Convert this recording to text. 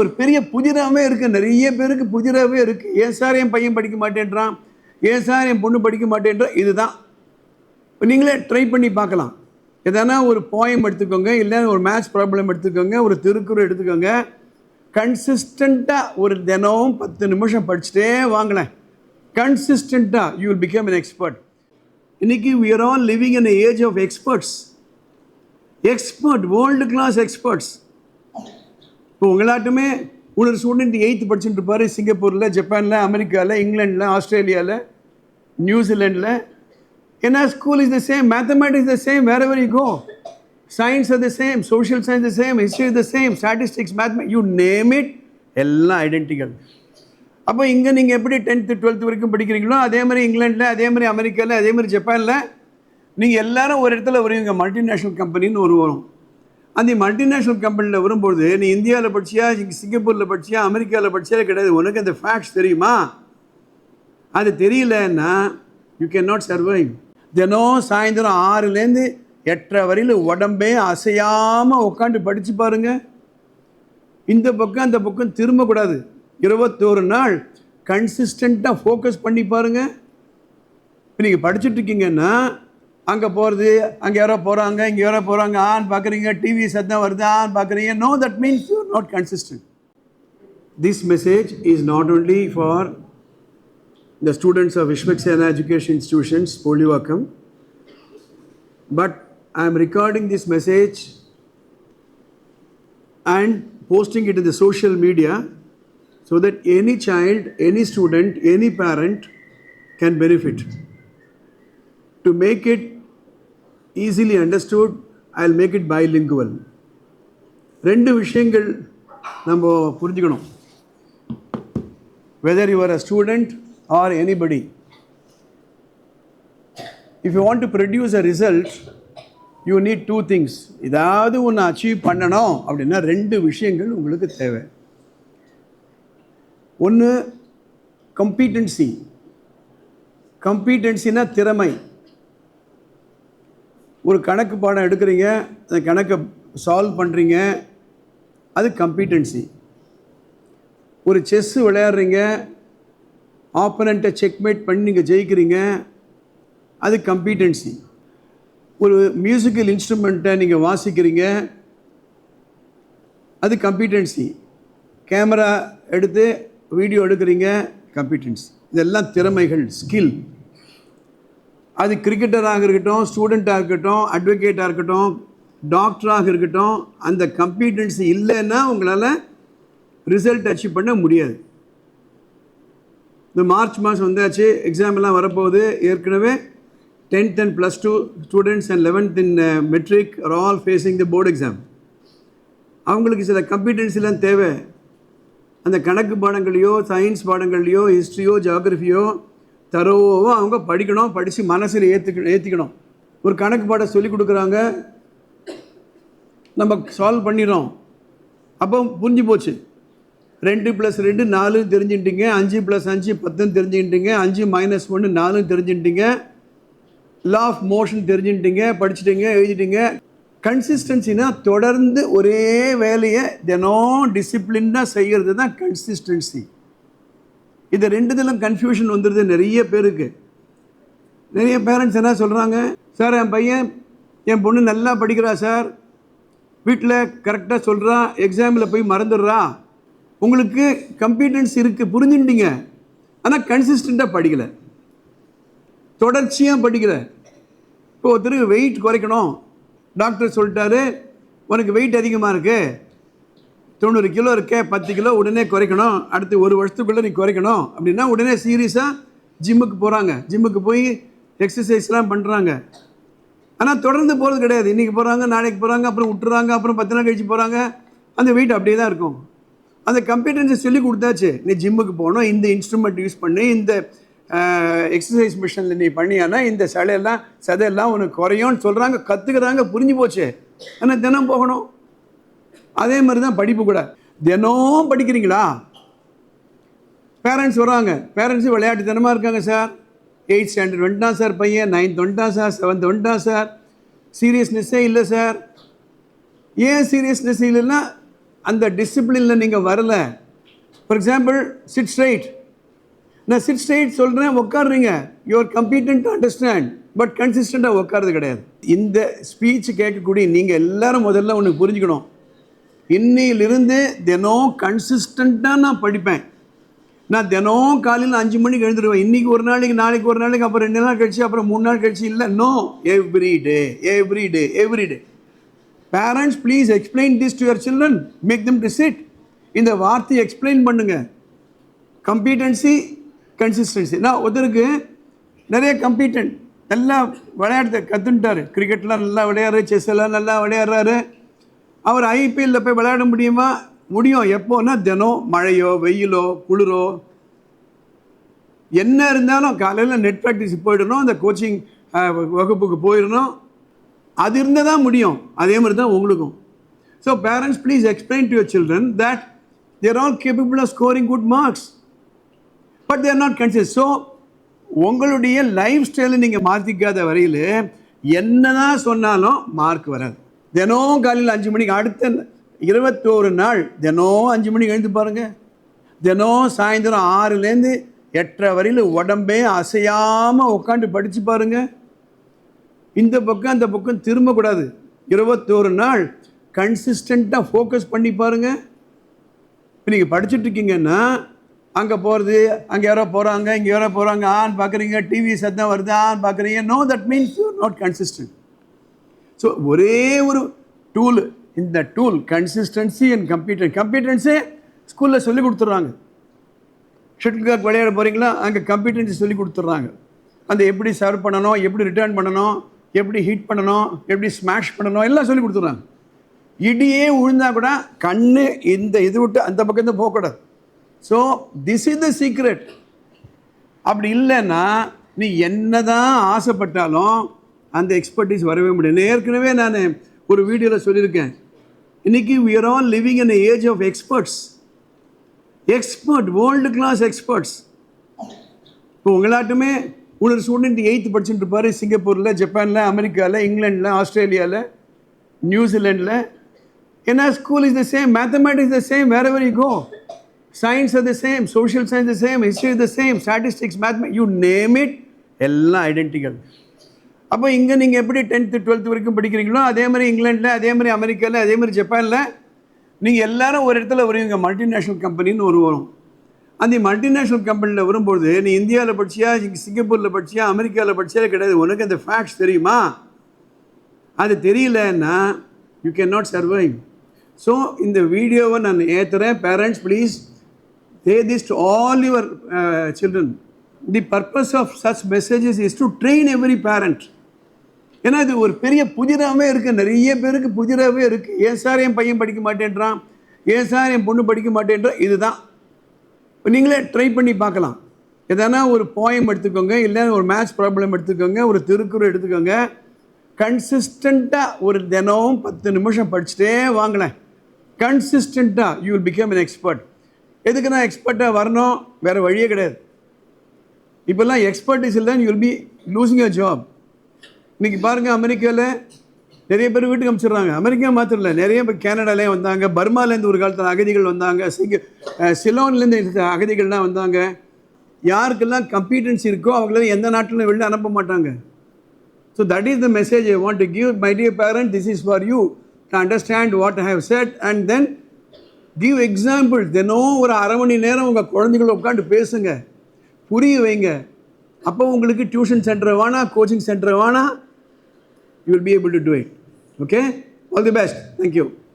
ஒரு பெரிய புதிராகவே இருக்குது நிறைய பேருக்கு புதிராகவே இருக்குது ஏன் சார் என் பையன் படிக்க மாட்டேன்றான்? ஏன் சார் என் பொண்ணு படிக்க மாட்டேன்றான் இதுதான். நீங்களே ட்ரை பண்ணி பார்க்கலாம். எதனா ஒரு போயம் எடுத்துக்கோங்க இல்லை ஒரு மேத்ஸ் ப்ராப்ளம் எடுத்துக்கோங்க ஒரு திருக்குறள் எடுத்துக்கோங்க. கன்சிஸ்டண்ட்டாக ஒரு தினம் பத்து நிமிஷம் படிச்சுட்டே வாங்கினேன் கன்சிஸ்டண்ட்டாக you will become an expert இன்னைக்கு we are all living in age of experts expert world class experts இப்போ உங்களாட்டுமே ஒரு ஸ்டூடெண்ட் எயித்து படிச்சுட்டு இருப்பாரு சிங்கப்பூரில் ஜப்பானில் அமெரிக்காவில் இங்கிலாண்டில் ஆஸ்திரேலியாவில் நியூசிலாண்டில் ஏன்னா school is the same mathematics the same wherever you go science are the same social science the same history is the same statistics maths you name it எல்லாம் ஐடென்டிக்கல் அப்போ இங்கே நீங்கள் எப்படி டென்த்து டுவெல்த் வரைக்கும் படிக்கிறீங்களோ அதே மாதிரி இங்கிலாண்டில் அதே மாதிரி அமெரிக்காவில் அதே மாதிரி ஜப்பானில் நீங்கள் எல்லாரும் ஒரு இடத்துல வருவீங்க. மல்டிநேஷ்னல் கம்பெனின்னு ஒரு வரும். அந்த மல்டிநேஷ்னல் கம்பெனியில் வரும்போது நீ இந்தியாவில் படிச்சியா சிங்கப்பூரில் படிச்சியா அமெரிக்காவில் படிச்சியா கிடையாது. உனக்கு அந்த ஃபேக்ட்ஸ் தெரியுமா? அது தெரியலன்னா யூ கேன் நாட் சர்வைவ் தினம் சாயந்தரம் ஆறுலேருந்து எட்டரை வரையில் உடம்பே அசையாமல் உட்காந்து படித்து பாருங்கள் இந்த பக்கம் அந்த பக்கம் திரும்பக்கூடாது. இருபத்தோரு நாள் கன்சிஸ்டண்ட்டாக ஃபோக்கஸ் பண்ணி பாருங்கள் இப்போ நீங்கள் படிச்சுட்டு இருக்கீங்கன்னா அங்கே போகிறது அங்கே யாரோ போகிறாங்க இங்கே யாரோ போகிறாங்க ஆன் பார்க்குறீங்க டிவி சத்தம் வருது ஆன் பார்க்குறீங்க no that means you not consistent this message is not only for the students of Vishwaksena Education Institutions, Poliwakam. But I am recording this message and posting it in the social media so that any child, any student, any parent can benefit. To make it easily understood I will make it bilingual ரெண்டு விஷயங்கள் நம்ம புரிஞ்சுக்கணும் whether you you are a student or anybody if you want to produce a result you need two things ஏதாவது ஒன்று achieve பண்ணணும் அப்படின்னா ரெண்டு விஷயங்கள் உங்களுக்கு தேவை ஒன்று கம்பீட்டன்சி கம்பீட்டன்சினா திறமை ஒரு கணக்கு பாடம் எடுக்கிறீங்க அந்த கணக்கை சால்வ் பண்ணுறீங்க அது கம்பீட்டன்சி ஒரு செஸ்ஸு விளையாடுறீங்க ஆப்பனண்ட்டை செக்மேட் பண்ணி நீங்கள் ஜெயிக்கிறீங்க அது கம்பீட்டன்சி ஒரு மியூசிக்கல் இன்ஸ்ட்ருமெண்ட்டை நீங்கள் வாசிக்கிறீங்க அது கம்பீட்டன்சி கேமரா எடுத்து வீடியோ எடுக்கிறீங்க கம்பீட்டன்சி இதெல்லாம் திறமைகள் ஸ்கில் அது கிரிக்கெட்டராக இருக்கட்டும் ஸ்டூடெண்ட்டாக இருக்கட்டும் அட்வொகேட்டாக இருக்கட்டும் டாக்டராக இருக்கட்டும் அந்த கம்பீட்டன்ஸ் இல்லைன்னா உங்களால் ரிசல்ட் அச்சீவ் பண்ண முடியாது. இந்த மார்ச் மாதம் வந்தாச்சு எக்ஸாம் எல்லாம் வரப்போகுது. ஏற்கனவே tenth and plus two students and eleventh in matric are all facing the board exam அவங்களுக்கு சில கம்பீட்டன்சிலாம் தேவை. அந்த கணக்கு பாடங்களையோ சயின்ஸ் பாடங்கள்லையோ ஹிஸ்ட்ரியோ ஜியாகிரஃபியோ தரோவோ அவங்க படிக்கணும் படித்து மனசில் ஏற்றுக்க ஏற்றிக்கணும் ஒரு கணக்கு பாட சொல்லி கொடுக்குறாங்க. நம்ம சால்வ் பண்ணிடுறோம். அப்போ புரிஞ்சு போச்சு. ரெண்டு ப்ளஸ் ரெண்டு நாலு தெரிஞ்சுட்டீங்க அஞ்சு ப்ளஸ் அஞ்சு பத்துன்னு தெரிஞ்சுக்கிட்டீங்க. அஞ்சு மைனஸ் ஒன்று நாலும் தெரிஞ்சுட்டீங்க லா ஆஃப் மோஷன் தெரிஞ்சுட்டீங்க படிச்சுட்டிங்க எழுதிட்டீங்க. கன்சிஸ்டன்சினா தொடர்ந்து ஒரே வேலையை தினம் டிசிப்ளினாக செய்கிறது தான் கன்சிஸ்டன்சி இது ரெண்டுதிலும் கன்ஃபியூஷன் வந்துடுது நிறைய பேருக்கு. நிறைய பேரண்ட்ஸ் என்ன சொல்கிறாங்க சார் என் பையன் என் பொண்ணு நல்லா படிக்கிறா சார் வீட்டில் கரெக்டாக சொல்கிறா எக்ஸாமில் போய் மறந்துடுறா. உங்களுக்கு கம்பீட்டன்ஸ் இருக்குது புரிஞ்சுட்டீங்க ஆனால் கன்சிஸ்டண்ட்டாக படிக்கலை. தொடர்ச்சியாக படிக்கல. இப்போ ஒருத்தருக்கு வெயிட் குறைக்கணும். டாக்டர் சொல்லிட்டாரு உனக்கு வெயிட் அதிகமாக இருக்குது தொண்ணூறு கிலோ இருக்கே பத்து கிலோ உடனே குறைக்கணும். அடுத்து ஒரு வருஷத்துக்குள்ளே நீ குறைக்கணும். அப்படின்னா உடனே சீரியஸாக ஜிம்முக்கு போகிறாங்க ஜிம்முக்கு போய் எக்ஸசைஸ்லாம் பண்ணுறாங்க ஆனால் தொடர்ந்து போகிறது கிடையாது. இன்றைக்கி போகிறாங்க நாளைக்கு போகிறாங்க அப்புறம் விட்டுறாங்க அப்புறம் பத்து நாள் கழிச்சு போகிறாங்க அந்த வெயிட் அப்படியே தான் இருக்கும். அந்த கம்பீட்டன்ஸை சொல்லி கொடுத்தாச்சு நீ ஜிம்முக்கு போகணும் இந்த இன்ஸ்ட்ருமெண்ட் யூஸ் பண்ணி இந்த எக்ஸசைஸ் மிஷினில் நீ பண்ணியானா இந்த சிலையெல்லாம் சதையெல்லாம் உனக்கு குறையும்னு சொல்கிறாங்க கற்றுக்கிறாங்க புரிஞ்சு போச்சு. ஆனால் தினம் போகணும். அதே மாதிரி தான் படிப்பு கூட. தினம் படிக்கிறீங்களா? பேரண்ட்ஸ் வராங்க. பேரண்ட்ஸு விளையாட்டுத்தனமாக இருக்காங்க சார் எயிட் ஸ்டாண்டர்ட் வந்துட்டான் சார் பையன். நைன்த் வந்துட்டான் சார் செவன்த் வந்துட்டான் சார் சீரியஸ்னஸ்ஸே இல்லை சார் ஏன் சீரியஸ்னஸ் இல்லைன்னா அந்த டிசிப்ளினில் நீங்கள் வரல. ஃபார் எக்ஸாம்பிள் சிட் ஸ்ட்ரைட் நான் சிட் ஸ்ட்ரைட் சொல்கிறேன் உட்காடுறீங்க your competent to understand but கன்சிஸ்டண்ட்டாக உட்காருது கிடையாது. இந்த ஸ்பீச் கேட்கக்கூடிய நீங்கள் எல்லாரும் முதல்ல ஒன்று புரிஞ்சுக்கணும். இன்னையிலிருந்து தினம் கன்சிஸ்டண்ட்டாக நான் படிப்பேன். நான் தினம் காலையில் அஞ்சு மணிக்கு எழுந்துருவேன். இன்றைக்கி ஒரு நாளைக்கு நாளைக்கு ஒரு நாளைக்கு அப்புறம் ரெண்டு நாள் கழிச்சு அப்புறம் மூணு நாள் கழிச்சு இல்லை no every day every day every day parents please explain this to your children make them to sit இந்த வார்த்தையை எக்ஸ்பிளைன் பண்ணுங்கள் கம்பீட்டன்சி கன்சிஸ்டன்சி நான் ஒருத்தருக்கு நிறைய கம்பீட்டன்ட் நல்லா விளையாடுற கற்றுன்ட்டார் கிரிக்கெட்லாம் நல்லா விளையாடுறாரு செஸ் எல்லாம் நல்லா விளையாடுறாரு. அவர் ஐபிஎல்ல போய் விளையாட முடியுமா? முடியும். எப்போன்னா தினம் மழையோ வெயிலோ குளிரோ என்ன இருந்தாலும் காலையில் நெட் ப்ராக்டிஸ் போயிடணும். அந்த கோச்சிங் வகுப்புக்கு போயிடணும். அது இருந்தால் தான் முடியும். அதே மாதிரி தான் உங்களுக்கும். So parents please explain to your children that they're all capable of scoring good marks but they're not conscious so உங்களுடைய லைஃப் ஸ்டைலை நீங்கள் மாற்றிக்காத வரையில் என்னதான் சொன்னாலும் மார்க் வராது. தினம் காலையில் அஞ்சு மணிக்கு அடுத்த இருபத்தோரு நாள் தினம் அஞ்சு மணிக்கு எழுந்து பாருங்கள் தினம் சாயந்தரம் ஆறுலேருந்து எட்டரை வரையில் உடம்பே அசையாமல் உட்காந்து படித்து பாருங்கள் இந்த பக்கம் அந்த பக்கம் திரும்பக்கூடாது. இருபத்தோரு நாள் கன்சிஸ்டண்ட்டாக ஃபோக்கஸ் பண்ணி பாருங்கள் இப்போ நீங்கள் படிச்சுட்ருக்கீங்கன்னா அங்கே போகிறது அங்கே யாரோ போகிறாங்க இங்கே யாரோ போகிறாங்க ஆன் பார்க்குறீங்க டிவி சத்தம் வருது ஆன் பார்க்குறீங்க no that means you not consistent so ஒரே ஒரு டூல் இந்த டூல் கன்சிஸ்டன்சி அண்ட் கம்ப்யூட்டர் கம்ப்யூட்டன்ஸே ஸ்கூலில் சொல்லி கொடுத்துட்றாங்க. ஷட்டில் கார்க் விளையாட போகிறீங்களா அங்கே கம்ப்யூட்டன்சி சொல்லி கொடுத்துட்றாங்க. அந்த எப்படி சர்வ் பண்ணணும் எப்படி ரிட்டர்ன் பண்ணணும் எப்படி ஹீட் பண்ணணும் எப்படி ஸ்மாஷ் பண்ணணும் எல்லாம் சொல்லி கொடுத்துட்றாங்க. இடியே விழுந்தா கூட கண்ணு இந்த இது விட்டு அந்த பக்கம் போகக்கூடாது so this is the secret அப்படி இல்லைன்னா நீ என்னதான் ஆசைப்பட்டாலும் அந்த எக்ஸ்பர்டீஸ் வரவே முடியாது ஏற்கனவே நான் ஒரு வீடியோவில் சொல்லியிருக்கேன். இன்னைக்கு we are living in age of experts expert world class experts இப்போ உங்களாட்டுமே ஒரு ஸ்டூடெண்ட் எயித்து படிச்சுட்டு இருப்பார் சிங்கப்பூரில் ஜப்பானில் அமெரிக்காவில் இங்கிலாண்டில் ஆஸ்திரேலியாவில் நியூசிலாண்டில் ஏன்னா school is the same mathematics the same wherever you go science are the same social science the same history the same statistics மேத்மே you name it எல்லாம் ஐடென்டிக்கல் அப்போ இங்கே நீங்கள் எப்படி டென்த்து டுவெல்த்து வரைக்கும் படிக்கிறீங்களோ அதே மாதிரி இங்கிலாண்டில் அதே மாதிரி அமெரிக்காவில் அதே மாதிரி ஜப்பானில் நீங்கள் எல்லாரும் ஒரு இடத்துல வருவீங்க. மல்டிநேஷ்னல் கம்பெனின்னு ஒரு வரும். அந்த மல்டிநேஷ்னல் கம்பெனியில் வரும்போது நீ இந்தியாவில் படிச்சியா சிங்கப்பூரில் படிச்சியா அமெரிக்காவில் படிச்சியா கிடையாது. உனக்கு அந்த ஃபேக்ட்ஸ் தெரியுமா? அது தெரியலன்னா you can not survive so இந்த வீடியோவை நான் ஏற்றுறேன் parents please they this to all your children the purpose of such messages is to train every parent ஏன்னா இது ஒரு பெரிய புதிராகவே இருக்குது நிறைய பேருக்கு புதிராகவே இருக்குது ஏன் சார் என் பையன் படிக்க மாட்டேன்றான்? ஏன் சார் என் பொண்ணு படிக்க மாட்டேன்றான் இதுதான். நீங்களே ட்ரை பண்ணி பார்க்கலாம். எதனா ஒரு போயம் எடுத்துக்கோங்க. இல்லை ஒரு மேத்ஸ் ப்ராப்ளம் எடுத்துக்கோங்க. ஒரு திருக்குறள் எடுத்துக்கோங்க. கன்சிஸ்டண்ட்டாக ஒரு தினம் பத்து நிமிஷம் படிச்சுட்டே வாங்கினேன் கன்சிஸ்டண்ட்டாக you will become an expert எதுக்கு நான் எக்ஸ்பர்ட்டாக வரணும்? வேறு வழியே கிடையாது. இப்போல்லாம் எக்ஸ்பர்டிஸ் இல்லை you will be losing a job இன்னைக்கு பாருங்கள் அமெரிக்காவில் நிறைய பேர் வீட்டுக்கு அனுப்பிச்சிடுறாங்க அமெரிக்கா மாத்திரம் இல்லை நிறைய பேர் கேனடாலேயே வந்தாங்க பர்மாலேருந்து ஒரு காலத்தில் அகதிகள் வந்தாங்க சிங்க சிலோன்லேருந்து அகதிகள்லாம் வந்தாங்க. யாருக்கெல்லாம் கம்பீட்டன்ஸ் இருக்கோ அவங்கள எந்த நாட்டிலும் வெளில அனுப்ப மாட்டாங்க. So that is the message I want to give my dear parent this is for you to understand what I have said and then give example தினம் ஒரு அரை மணி நேரம் உங்கள் குழந்தைகளை உட்காந்து பேசுங்க. புரிய வைங்க. அப்போ உங்களுக்கு டியூஷன் சென்டர் வேணா coaching centre you will be able to do it. Okay? All the best. Thank you.